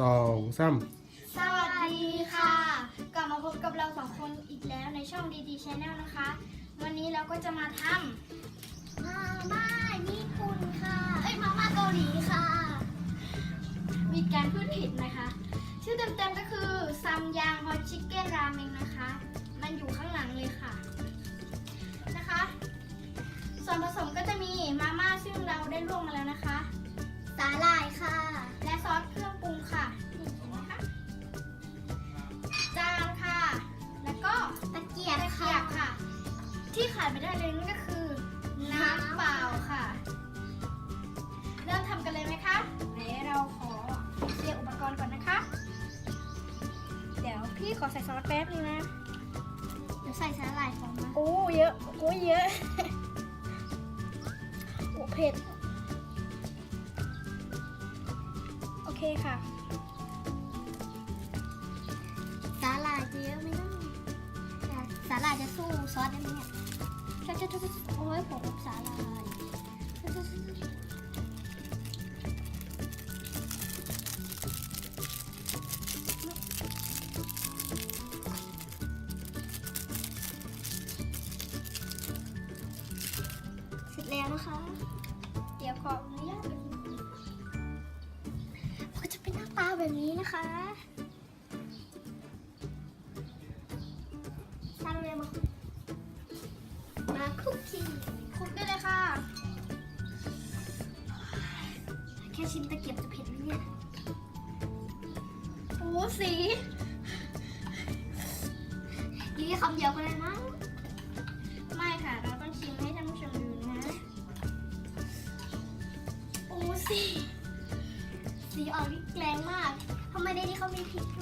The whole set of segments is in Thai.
สองสามสวัสดีค่ะ กลับมาพบกับเราสองคนอีกแล้วในช่องดีดีชาแนลนะคะ วันนี้เราก็จะมาทำมาม่าญี่ปุ่นค่ะ เอ้ยมาม่าเกาหลีค่ะ มีการพูดผิดนะคะ ชื่อเต็มๆก็คือซัมยางฮอตชิคเก้นราเมงนะ ขาดไม่ได้เลยนั่นก็คือ น้ำเปล่าค่ะ เริ่มทำกันเลยไหมคะไหนเราขอเรียกอุปกรณ์ก่อนนะคะ เดี๋ยวพี่ขอใส่ซอสแป๊บนึงนะ เดี๋ยวใส่สาหร่ายของมาโอ้เยอะโอ้เยอะโอ้เผ็ด โอเคค่ะ สาหร่ายจะเยอะไม่ต้องแต่สาหร่ายจะสู้ซอสได้ไหมเนี่ย ใช่ใช่ใช่โอ้ยผมกับสาหร่ายเสร็จแล้วนะคะ เดี๋ยวขออนุญาตไปกินก็จะเป็นหน้าตาแบบนี้นะคะ มาคุกกี้คลุกได้เลยค่ะ แค่ชิมตะเกียบจะเผ็ดไหมเนี่ยโอ้สียี่คำเดียวก็ได้มั้งไม่ค่ะ เราต้องชิมให้ท่านผู้ชมดูนะ โอ้สีสีออกแรงมากทำไมในนี้เขามีพริกด้วย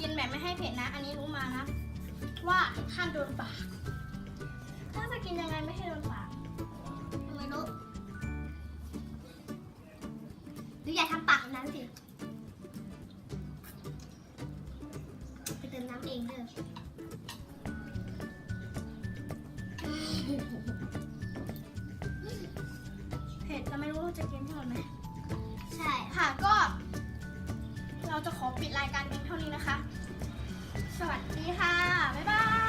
กินแบบไม่ให้เผ็ดนะ อันนี้รู้มานะ ว่าห้ามโดนปาก ถ้าจะกินยังไงไม่ให้โดนปากไม่รู้หรืออย่าทำปากแบบนั้นสิ ไปเติมน้ำเองเด้อเผ็ดแต่ไม่รู้ว่าจะกินให้หมดไหมใช่ค่ะก็เรา จะขอปิดรายการเพียงเท่านี้นะคะ สวัสดีค่ะ บ๊ายบาย